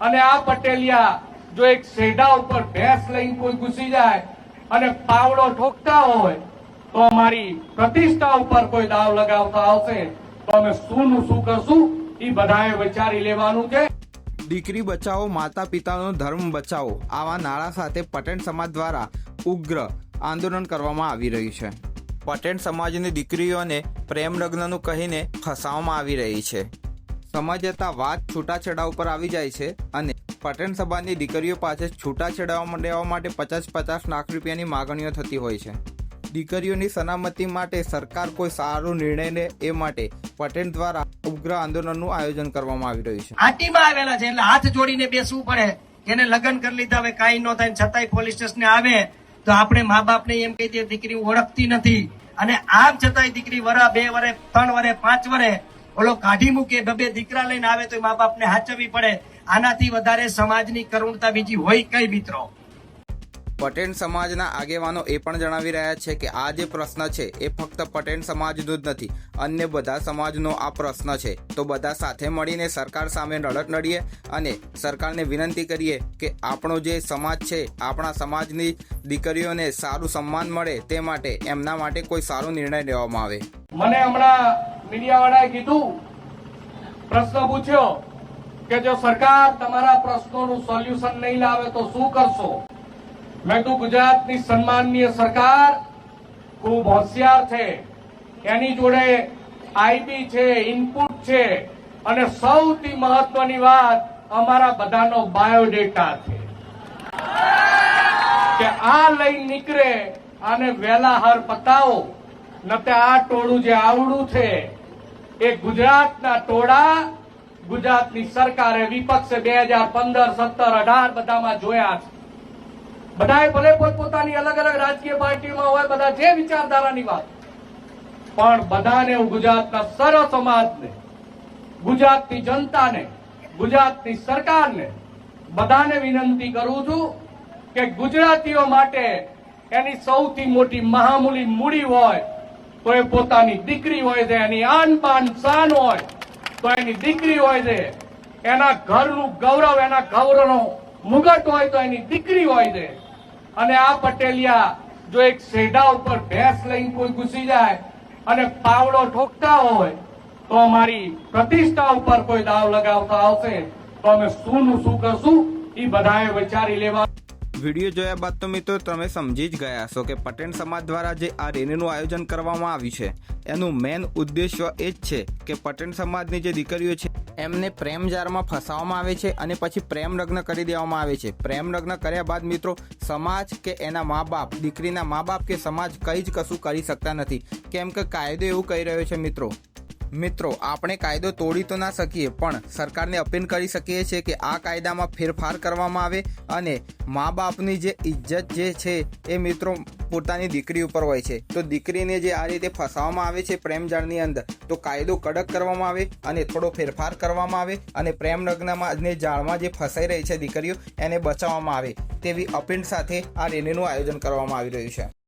અને આ પટેલિયા જો એક શેડા ઉપર ભેંસ લઈને કોઈ ઘૂસી જાય અને પાવડો ઠોકતા હોય, તો અમારી પ્રતિષ્ઠા ઉપર કોઈ દાવ લગાવતા આવશે. તો અમે શું શું કરશું? એ બધાએ વિચારી લેવાનું છે. દીકરી બચાવો માતા પિતાનો ધર્મ બચાવો, આવા નારા સાથે પટેલ સમાજ દ્વારા ઉગ્ર આંદોલન કરવામાં આવી રહ્યું છે. પટેલ સમાજની દીકરીઓને પ્રેમ લગ્નનું કહીને ફસાવવામાં આવી રહી છે. સમય જતાં વાત છૂટાછેડા ઉપર આવી જાય છે અને પટેલ સભાની દીકરીઓ પાસે છૂટાછેડા લેવા માટે પચાસ પચાસ લાખ રૂપિયાની માગણીઓ થતી હોય છે. દીકરીઓની સલામતી માટે સરકાર કોઈ સારો નિર્ણય લે એ માટે પટેલ દ્વારા ઉગ્ર આંદોલનનું આયોજન કરવામાં આવી રહ્યું છે. હાટીમાં આવેલા છે એટલે હાથ જોડીને બેસવું પડે. એને લગ્ન કરી લીધા હવે કાંઈ ન થાય છતાંય પોલીસ સ્ટેશને આવે, તો આપણે મા બાપને એમ કહી દઈએ દીકરી ઓળખતી નથી. અને આમ છતાંય દીકરી વરા બે વરે, ત્રણ વરે, પાંચ વરે ઓલો કાઢી મૂકે બબે દીકરા લઈને આવે તો મા બાપને હાચવવી પડે. આનાથી વધારે સમાજની કરુણતા બીજી હોય કઈ મિત્રો? પટેલ સમાજના આગેવાનો એ પણ જણાવી રહ્યા છે કે આ જે પ્રશ્ન છે એ ફક્ત પટેલ સમાજનો જ નથી અન્ય બધા સમાજનો આ પ્રશ્ન છે. તો બધા સાથે મળીને સરકાર સામે લડત લડીએ અને સરકારને વિનંતી કરીએ કે આપણો જે સમાજ છે આપણા સમાજની દીકરીઓને સારું સન્માન મળે તે માટે એમના માટે કોઈ સારો નિર્ણય લેવામાં આવે. મને હમણાં મીડિયાવાળાએ કીધું, પ્રશ્ન પૂછ્યો કે જો સરકાર તમારા પ્રશ્નોનું સોલ્યુશન નહીં લાવે તો શું કરશો? મેં કીધું, ગુજરાતની સન્માનનીય સરકાર ખૂબ હોશિયાર છે. એની જોડે આઈબી છે, ઇનપુટ છે અને સૌથી મહત્વની વાત અમારા બધાનો બાયોડેટા છે. કે આ લઈ નીકળે અને વહેલા હાર પતાવો. નતે આ ટોળું જે આવડું છે, એ ગુજરાતના ટોળા, ગુજરાતની સરકારે વિપક્ષે બે હજાર પંદર, સત્તર, અઢાર બધામાં જોયા છે. બધાએ ભલે પોતપોતાની અલગ અલગ રાજકીય પાર્ટીમાં હોય, બધા જે વિચારધારાની વાત. પણ બધાને હું ગુજરાતના સર્વ સમાજને, ગુજરાતની જનતાને, ગુજરાતની સરકારને બધાને વિનંતી કરું છું કે ગુજરાતીઓ માટે એની સૌથી મોટી મહામૂલી મૂડી હોય તો એ પોતાની દીકરી હોય છે, એની આન બાન શાન હોય, તો એની દીકરી હોય છે, એના ઘરનું ગૌરવ, એના ગૌરવનો મુગટ હોય તો એની દીકરી હોય છે. અને આ પટેલિયા જો એક શેઢા ઉપર ભેંસ લઈને કોઈ ઘૂસી જાય અને પાવડો ઠોકતા હોય, તો અમારી પ્રતિષ્ઠા ઉપર કોઈ દાવ લગાવતા આવશે, તો અમે શું નું શું કરશું, એ બધાએ વિચારી લેવા વીડિયો જોયા બાદ તો મિત્રો તમે સમજી જ ગયા છો કે પટેલ સમાજ દ્વારા જે આ રેલીનું આયોજન કરવામાં આવ્યું છે, એનું મેન ઉદ્દેશ્ય એ જ છે કે પટેલ સમાજની જે દીકરીઓ છે, એમને પ્રેમ જારમાં ફસાવવામાં આવે છે અને પછી પ્રેમ લગ્ન કરી દેવામાં આવે છે. પ્રેમ લગ્ન કર્યા બાદ મિત્રો, સમાજ કે એના મા બાપ દીકરીના મા બાપ કે સમાજ કંઈ જ કશું કરી શકતા નથી. કેમ કે કાયદો એવું કહી રહ્યો છે મિત્રો. મિત્રો, આપણે કાયદો તોડી તો ના શકીએ, પણ સરકારને અપીલ કરી શકીએ છીએ કે આ કાયદામાં ફેરફાર કરવામાં આવે અને મા બાપની જે ઇજ્જત જે છે એ મિત્રો પોતાની દીકરી ઉપર હોય છે. તો દીકરીને જે આ રીતે ફસાવવામાં આવે છે પ્રેમ જાળની અંદર, તો કાયદો કડક કરવામાં આવે અને થોડો ફેરફાર કરવામાં આવે અને પ્રેમ લગ્નમાં જાળમાં જે ફસાઈ રહી છે દીકરીઓ, એને બચાવવામાં આવે તેવી અપીલ સાથે આ રેલીનું આયોજન કરવામાં આવી રહ્યું છે.